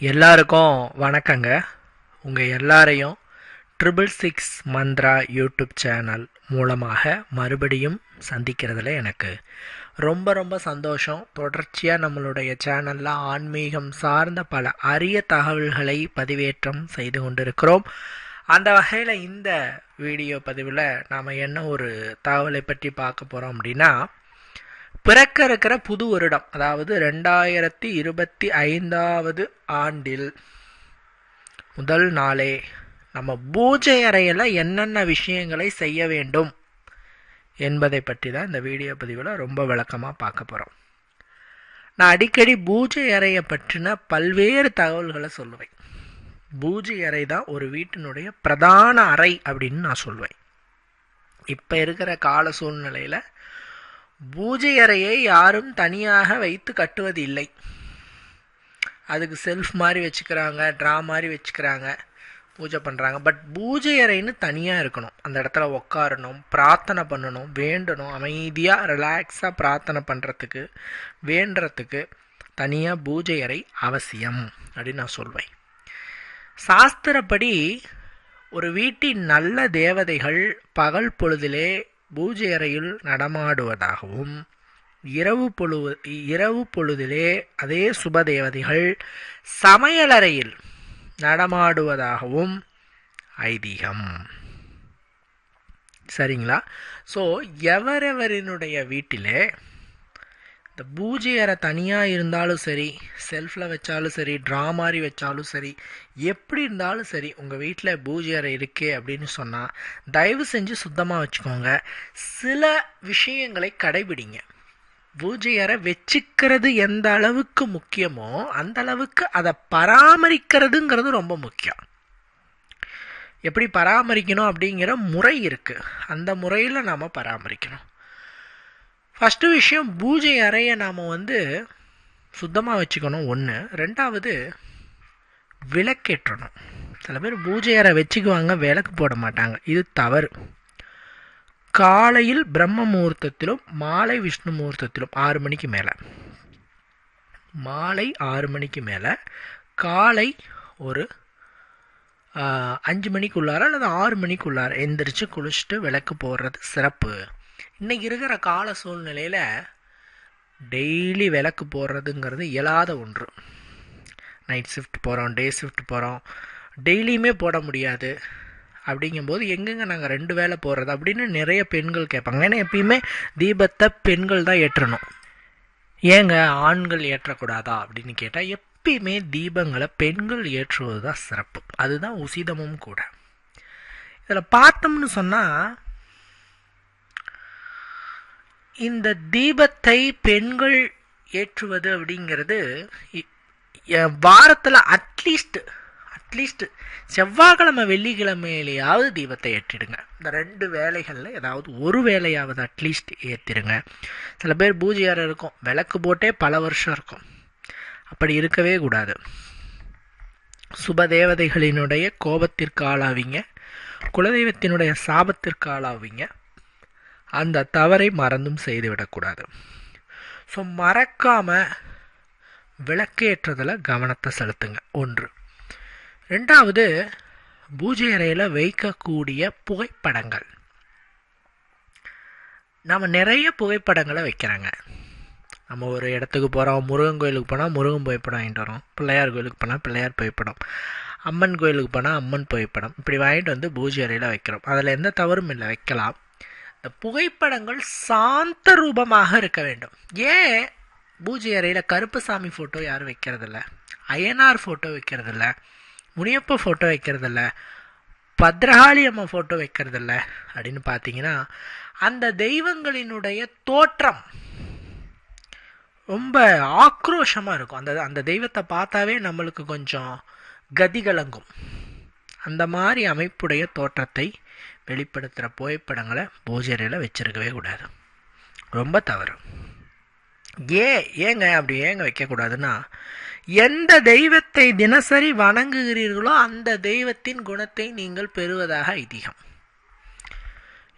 எல்லாருக்கும் வணக்கங்க. உங்கள் எல்லாரையும் triple six Mantra YouTube channel மூலமாக மறுபடியும் சந்திக்கிறதுல எனக்கு ரொம்ப ரொம்ப சந்தோஷம். தொடர்ச்சியாக நம்மளுடைய சேனலில் ஆன்மீகம் சார்ந்த பல அரிய தகவல்களை பதிவேற்றம் செய்து கொண்டிருக்கிறோம். அந்த வகையில் இந்த வீடியோ பதிவில் நாம் என்ன ஒரு தகவலை பற்றி பார்க்க போகிறோம் அப்படின்னா பிறக்க இருக்கிற புது வருடம் அதாவது ரெண்டாயிரத்தி இருபத்தி ஐந்தாவது ஆண்டில் முதல் நாளே நம்ம பூஜை அறையில் என்னென்ன விஷயங்களை செய்ய வேண்டும் என்பதை பற்றி தான் இந்த வீடியோ பதிவில் ரொம்ப விளக்கமாக பார்க்க போகிறோம் நான் அடிக்கடி பூஜை அறையை பற்றின பல்வேறு தகவல்களை சொல்லுவேன். பூஜை அறை தான் ஒரு வீட்டினுடைய பிரதான அறை அப்படின்னு நான் சொல்லுவேன். இப்போ இருக்கிற கால சூழ்நிலையில் பூஜை அறையை யாரும் தனியாக வைத்து கட்டுவது இல்லை அதுக்கு செல்ஃப் மாதிரி வச்சுக்கிறாங்க ட்ரா மாதிரி வச்சுக்கிறாங்க பூஜை பண்ணுறாங்க பட் பூஜை அறைன்னு தனியாக இருக்கணும். அந்த இடத்துல உட்காரணும் பிரார்த்தனை பண்ணணும் வேண்டணும். அமைதியாக ரிலாக்ஸாக பிரார்த்தனை பண்ணுறதுக்கு வேண்டுறதுக்கு தனியாக பூஜை அறை அவசியம் அப்படின்னு நான் சொல்வேன். சாஸ்திரப்படி ஒரு வீட்டின் நல்ல தேவதைகள் பகல் பொழுதிலே பூஜை அறையில் நடமாடுவதாகவும் இரவு பொழுது இரவு பொழுதிலே அதே சுபதேவதைகள் சமையலறையில் நடமாடுவதாகவும் ஐதீகம். சரிங்களா? ஸோ எவரெவரினுடைய வீட்டிலே இந்த பூஜை அறை தனியாக இருந்தாலும் சரி செல்ஃபில் வச்சாலும் சரி ட்ரா மாதிரி வச்சாலும் சரி எப்படி இருந்தாலும் சரி உங்கள் வீட்டில் பூஜை அறை இருக்குது அப்படின்னு சொன்னால் தயவு செஞ்சு சுத்தமாக வச்சுக்கோங்க. சில விஷயங்களை கடைபிடிங்க. பூஜை அறை வச்சுக்கிறது எந்த அளவுக்கு முக்கியமோ அந்த அளவுக்கு அதை பராமரிக்கிறதுங்கிறது ரொம்ப முக்கியம். எப்படி பராமரிக்கணும் அப்படிங்கிற முறை இருக்குது அந்த முறையில் நாம் பராமரிக்கணும். ஃபஸ்ட்டு விஷயம் பூஜை அறையை நாம் வந்து சுத்தமாக வச்சுக்கணும். ஒன்று ரெண்டாவது விளக்கேற்றணும். சில பேர் பூஜை அறை வச்சுக்குவாங்க விளக்கு போட மாட்டாங்க. இது தவறு. காலையில் பிரம்ம முகூர்த்தத்திலும் மாலை விஷ்ணு முகூர்த்தத்திலும் ஆறு மணிக்கு மேலே. மாலை ஆறு மணிக்கு மேலே காலை ஒரு அஞ்சு மணிக்குள்ளார அல்லது ஆறு மணிக்குள்ளார எந்திரிச்சு குளிச்சுட்டு விளக்கு போடுறது சிறப்பு. இன்றைக்கி இருக்கிற கால சூழ்நிலையில் டெய்லி விளக்கு போடுறதுங்கிறது இயலாத ஒன்று. நைட் ஷிஃப்ட் போகிறோம் டே ஷிஃப்ட் போகிறோம் டெய்லியுமே போட முடியாது. அப்படிங்கும்போது எங்கெங்க நாங்கள் ரெண்டு வேலை போடுறது அப்படின்னு நிறைய பெண்கள் கேட்பாங்க. ஏன்னா எப்பயுமே தீபத்தை பெண்கள் தான் ஏற்றணும். ஏங்க ஆண்கள் ஏற்றக்கூடாதா அப்படின்னு கேட்டால் எப்பயுமே தீபங்களை பெண்கள் ஏற்றுவது தான் சிறப்பு. அதுதான் உசிதமும் கூட. இதில் பார்த்தோம்னு சொன்னால் இந்த தீபத்தை பெண்கள் ஏற்றுவது அப்படிங்கிறது வாரத்தில் அட்லீஸ்ட் அட்லீஸ்ட் செவ்வாய்க்கிழமை வெள்ளிக்கிழமையிலேயாவது தீபத்தை ஏற்றிடுங்க. இந்த ரெண்டு வேலைகளில் ஏதாவது ஒரு வேலையாவது அட்லீஸ்ட் ஏற்றிடுங்க. சில பேர் பூஜை அறை இருக்கும் விளக்கு போட்டே பல வருஷம் இருக்கும். அப்படி இருக்கவே கூடாது. சுபதேவதைகளினுடைய கோபத்திற்கு ஆளாவீங்க குலதெய்வத்தினுடைய சாபத்திற்கு ஆளாவீங்க. அந்த தவறை மறந்தும் செய்துவிடக்கூடாது. ஸோ மறக்காமல் விளக்கேற்றதில் கவனத்தை செலுத்துங்க. ஒன்று. ரெண்டாவது பூஜை அறையில் வைக்கக்கூடிய புகைப்படங்கள். நம்ம நிறைய புகைப்படங்களை வைக்கிறாங்க. நம்ம ஒரு இடத்துக்கு போகிறோம் முருகன் கோயிலுக்கு போனால் முருகன் புகைப்படம் வாங்கிட்டு வரோம் பிள்ளையார் கோயிலுக்கு போனால் பிள்ளையார் புகைப்படம் அம்மன் கோயிலுக்கு போனால் அம்மன் புகைப்படம் இப்படி வாங்கிட்டு வந்து பூஜை அறையில் வைக்கிறோம். அதில் எந்த தவறும் இல்லை வைக்கலாம். இந்த புகைப்படங்கள் சாந்த ரூபமாக இருக்க வேண்டும். ஏன்? பூஜை அறையில் கருப்புசாமி ஃபோட்டோ யாரும் வைக்கிறதில்ல. அய்யனார் ஃபோட்டோ வைக்கிறதில்ல. முனியப்ப ஃபோட்டோ வைக்கிறதில்ல. பத்ரகாளி அம்மா ஃபோட்டோ வைக்கிறதில்ல. அப்படின்னு பார்த்தீங்கன்னா அந்த தெய்வங்களினுடைய தோற்றம் ரொம்ப ஆக்ரோஷமாக இருக்கும். அந்த அந்த தெய்வத்தை பார்த்தாவே நம்மளுக்கு கொஞ்சம் கதிகலங்கும். அந்த மாதிரி அமைப்புடைய தோற்றத்தை வெளிப்படுத்துகிற புகைப்படங்களை பூஜைறையில் வச்சிருக்கவே கூடாது. ரொம்ப தவறு. ஏன் ஏங்க அப்படி ஏங்க வைக்கக்கூடாதுன்னா எந்த தெய்வத்தை தினசரி வணங்குகிறீர்களோ அந்த தெய்வத்தின் குணத்தை நீங்கள் பெறுவதாக ஐதீகம்.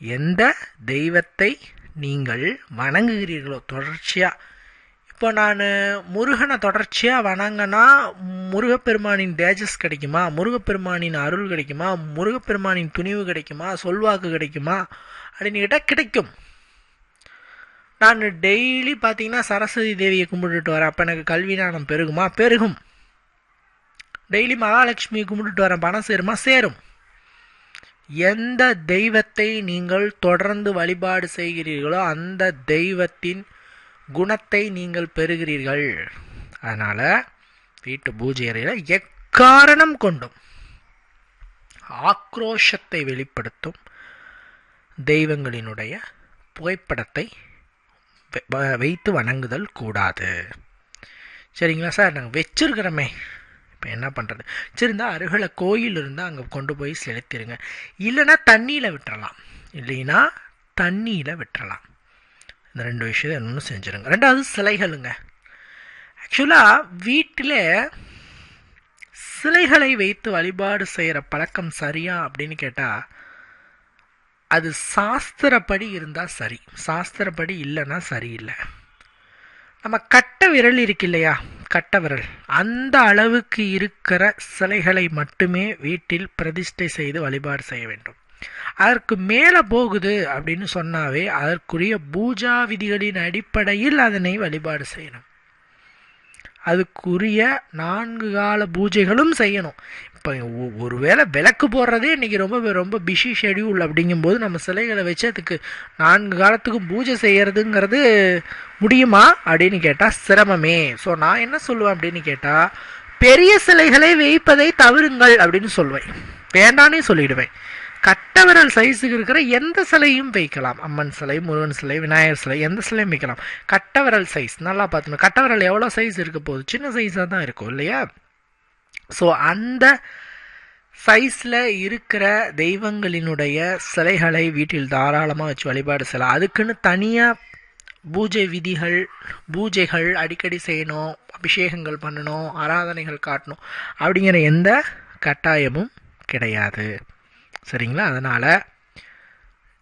எந்த தெய்வத்தை நீங்கள் வணங்குகிறீர்களோ தொடர்ச்சியாக இப்போ நான் முருகனை தொடர்ச்சியாக வணங்கினா முருகப்பெருமானின் தேஜஸ் கிடைக்குமா? முருகப்பெருமானின் அருள் கிடைக்குமா? முருகப்பெருமானின் துணிவு கிடைக்குமா? சொல்வாக்கு கிடைக்குமா? அப்படின்னு கேட்டால் கிடைக்கும். நான் டெய்லி பார்த்தீங்கன்னா சரஸ்வதி தேவியை கும்பிட்டுட்டு வரேன். அப்போ எனக்கு கல்வி ஞானம் பெருகுமா? பெருகும். டெய்லி மகாலட்சுமியை கும்பிட்டுட்டு வரேன். பணம் சேருமா? சேரும். எந்த தெய்வத்தை நீங்கள் தொடர்ந்து வழிபாடு செய்கிறீர்களோ அந்த தெய்வத்தின் குணத்தை நீங்கள் பெறுகிறீர்கள். அதனால் வீட்டு பூஜை அறையில் எக்காரணம் கொண்டும் ஆக்ரோஷத்தை வெளிப்படுத்தும் தெய்வங்களினுடைய புகைப்படத்தை வைத்து வணங்குதல் கூடாது. சரிங்களா சார்? நாங்கள் வச்சிருக்கிறோமே. இப்போ என்ன பண்ணுறது சரி இருந்தால் அருகில் கோயில் இருந்தால் அங்கே கொண்டு போய் செலுத்திடுங்க இல்லைன்னா தண்ணியில் விட்டுறலாம். இல்லைன்னா தண்ணியில் விட்டுறலாம். இந்த ரெண்டு விஷயம் இன்னும் செஞ்சுருங்க. ரெண்டாவது சிலைகளுங்க. ஆக்சுவலாக வீட்டில் சிலைகளை வைத்து வழிபாடு செய்கிற பழக்கம் சரியா அப்படின்னு கேட்டால் அது சாஸ்திரப்படி இருந்தால் சரி. சாஸ்திரப்படி இல்லைன்னா சரியில்லை. நம்ம கட்ட விரல் இருக்கு இல்லையா? கட்ட விரல். அந்த அளவுக்கு இருக்கிற சிலைகளை மட்டுமே வீட்டில் பிரதிஷ்டை செய்து வழிபாடு செய்ய வேண்டும். அதற்கு மேலே போகுது அப்படின்னு சொன்னாவே அதற்குரிய பூஜா விதிகளின் அடிப்படையில் அதனை வழிபாடு செய்யணும். அதுக்குரிய நான்கு கால பூஜைகளும் செய்யணும். இப்போ ஒருவேளை விளக்கு போடுறதே இன்றைக்கி ரொம்ப ரொம்ப பிஸி ஷெடியூல் அப்படிங்கும்போது நம்ம சிலைகளை வச்சு அதுக்கு நான்கு காலத்துக்கும் பூஜை செய்கிறதுங்கிறது முடியுமா அப்படின்னு கேட்டால் சிரமமே. ஸோ நான் என்ன சொல்லுவேன் அப்படின்னு கேட்டால் பெரிய சிலைகளை வைப்பதை தவிருங்கள் அப்படின்னு சொல்லுவேன் வேண்டானே சொல்லிடுவேன். கட்டவிரல் சைஸுக்கு இருக்கிற எந்த சிலையும் வைக்கலாம். அம்மன் சிலை முருகன் சிலை விநாயகர் சிலை எந்த சிலையும் வைக்கலாம். கட்டவிரல் சைஸ் நல்லா பார்த்துக்கணும். கட்டவிரல் எவ்வளோ சைஸ் இருக்க போகுது? சின்ன சைஸாக தான் இருக்கும் இல்லையா? ஸோ அந்த சைஸில் இருக்கிற தெய்வங்களினுடைய சிலைகளை வீட்டில் தாராளமாக வச்சு வழிபாடு செய்யலாம். அதுக்குன்னு தனியாக பூஜை விதிகள் பூஜைகள் அடிக்கடி செய்யணும் அபிஷேகங்கள் பண்ணணும் ஆராதனைகள் காட்டணும் அப்படிங்கிற எந்த கட்டாயமும் கிடையாது. சரிங்களா? அதனால்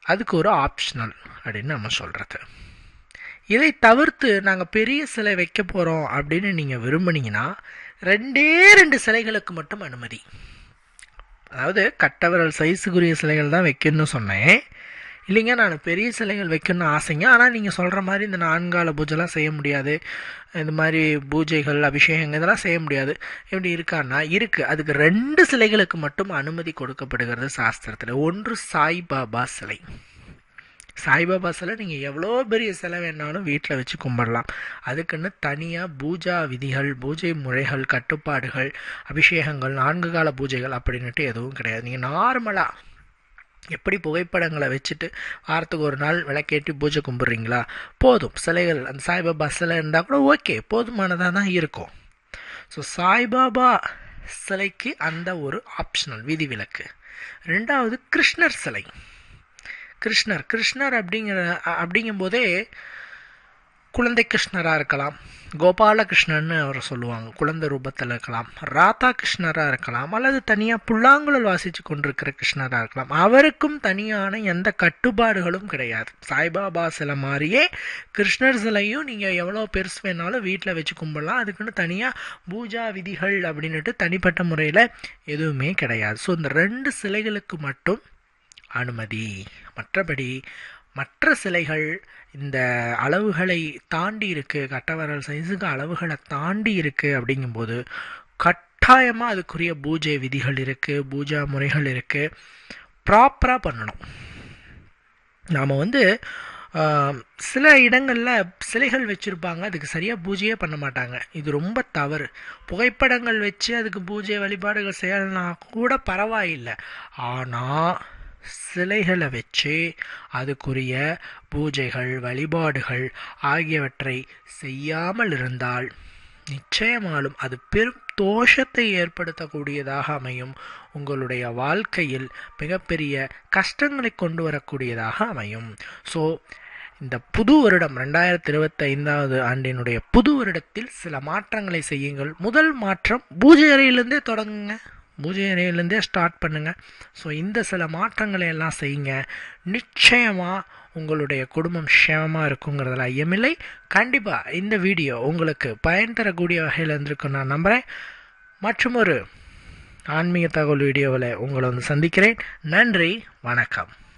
அதுக்கு ஒரு ஆப்ஷனல் அப்படின்னு நம்ம சொல்கிறது இதை தவிர்த்து நாங்கள் பெரிய சிலை வைக்க போகிறோம் அப்படின்னு நீங்கள் விரும்புனீங்கன்னா ரெண்டே ரெண்டு சிலைகளுக்கு மட்டும் அனுமதி. அதாவது கட்டவரல் சைஸுக்குரிய சிலைகள் தான் வைக்கணும்னு சொன்னேன். இல்லைங்க நான் பெரிய சிலைகள் வைக்கணும்னு ஆசைங்க. ஆனால் நீங்கள் சொல்கிற மாதிரி இந்த நான்கால பூஜைலாம் செய்ய முடியாது. இந்த மாதிரி பூஜைகள் அபிஷேகங்கள் இதெல்லாம் செய்ய முடியாது. எப்படி இருக்கான்னா இருக்குது அதுக்கு ரெண்டு சிலைகளுக்கு மட்டும் அனுமதி கொடுக்கப்படுகிறது சாஸ்திரத்தில். ஒன்று சாய்பாபா சிலை. சாய்பாபா சிலை நீங்கள் எவ்வளோ பெரிய சிலை வேணாலும் வீட்டில் வச்சு கும்பிடலாம். அதுக்குன்னு தனியாக பூஜா விதிகள் பூஜை முறைகள் கட்டுப்பாடுகள் அபிஷேகங்கள் நான்கு கால பூஜைகள் அப்படின்னுட்டு எதுவும் கிடையாது. நீங்கள் நார்மலாக எப்படி புகைப்படங்களை வச்சுட்டு வாரத்துக்கு ஒரு நாள் விளக்கேற்றி பூஜை கும்பிட்றீங்களா? போதும். சிலைகள் அந்த சாய்பாபா சிலை இருந்தால் கூட ஓகே. போதுமானதாக தான் இருக்கும். ஸோ சாய்பாபா சிலைக்கு அந்த ஒரு ஆப்ஷனல் விதிவிலக்கு. ரெண்டாவது கிருஷ்ணர் சிலை. கிருஷ்ணர் கிருஷ்ணர் அப்படிங்கிற அப்படிங்கும்போதே குழந்தை கிருஷ்ணராக இருக்கலாம். கோபாலகிருஷ்ணன்னு அவர் சொல்லுவாங்க. குழந்தை ரூபத்தில் இருக்கலாம் ராதா கிருஷ்ணராக இருக்கலாம் அல்லது தனியாக புல்லாங்குழல் வாசித்து கொண்டிருக்கிற கிருஷ்ணராக இருக்கலாம். அவருக்கும் தனியான எந்த கட்டுப்பாடுகளும் கிடையாது. சாய்பாபா சிலை மாதிரியே கிருஷ்ணர் சிலையும் நீங்கள் எவ்வளோ பெருசு வேணாலும் வீட்டில் வச்சு கும்பிடலாம். அதுக்குன்னு தனியாக பூஜா விதிகள் அப்படின்னுட்டு தனிப்பட்ட முறையில் எதுவுமே கிடையாது. ஸோ இந்த ரெண்டு சிலைகளுக்கு மட்டும் அனுமதி. மற்றபடி மற்ற சிலைகள் இந்த அளவுகளை தாண்டி இருக்குது கட்டவரல் சைஸுக்கு அளவுகளை தாண்டி இருக்குது அப்படிங்கும்போது கட்டாயமாக அதுக்குரிய பூஜை விதிகள் இருக்குது பூஜா முறைகள் இருக்குது ப்ராப்பராக பண்ணணும். நாம் வந்து சில இடங்களில் சிலைகள் வச்சுருப்பாங்க அதுக்கு சரியாக பூஜையே பண்ண மாட்டாங்க. இது ரொம்ப தவறு. புகைப்படங்கள் வச்சு அதுக்கு பூஜை வழிபாடுகள் செய்யலைன்னா கூட பரவாயில்லை. ஆனால் சிலைகளை வச்சு அதுக்குரிய பூஜைகள் வழிபாடுகள் ஆகியவற்றை செய்யாமல் இருந்தால் நிச்சயமாலும் அது பெரும் தோஷத்தை ஏற்படுத்தக்கூடியதாக அமையும். உங்களுடைய வாழ்க்கையில் மிகப்பெரிய கஷ்டங்களை கொண்டு வரக்கூடியதாக அமையும். ஸோ இந்த புது வருடம் ரெண்டாயிரத்தி இருபத்தி ஐந்தாவது ஆண்டினுடைய புது வருடத்தில் சில மாற்றங்களை செய்யுங்கள். முதல் மாற்றம் பூஜை அறையிலிருந்தே தொடங்குங்க. பூஜை அறையிலேருந்தே ஸ்டார்ட் பண்ணுங்கள் ஸோ இந்த சில மாற்றங்களை எல்லாம் செய்யுங்க. நிச்சயமாக உங்களுடைய குடும்பம் க்ஷேமமாக இருக்குங்கிறதுல ஐயமில்லை. கண்டிப்பாக இந்த வீடியோ உங்களுக்கு பயன் தரக்கூடிய வகையில் இருந்திருக்கும் நான் நம்புகிறேன் மற்றும் ஒரு ஆன்மீக தகவல் வீடியோவில் உங்களை வந்து சந்திக்கிறேன். நன்றி வணக்கம்.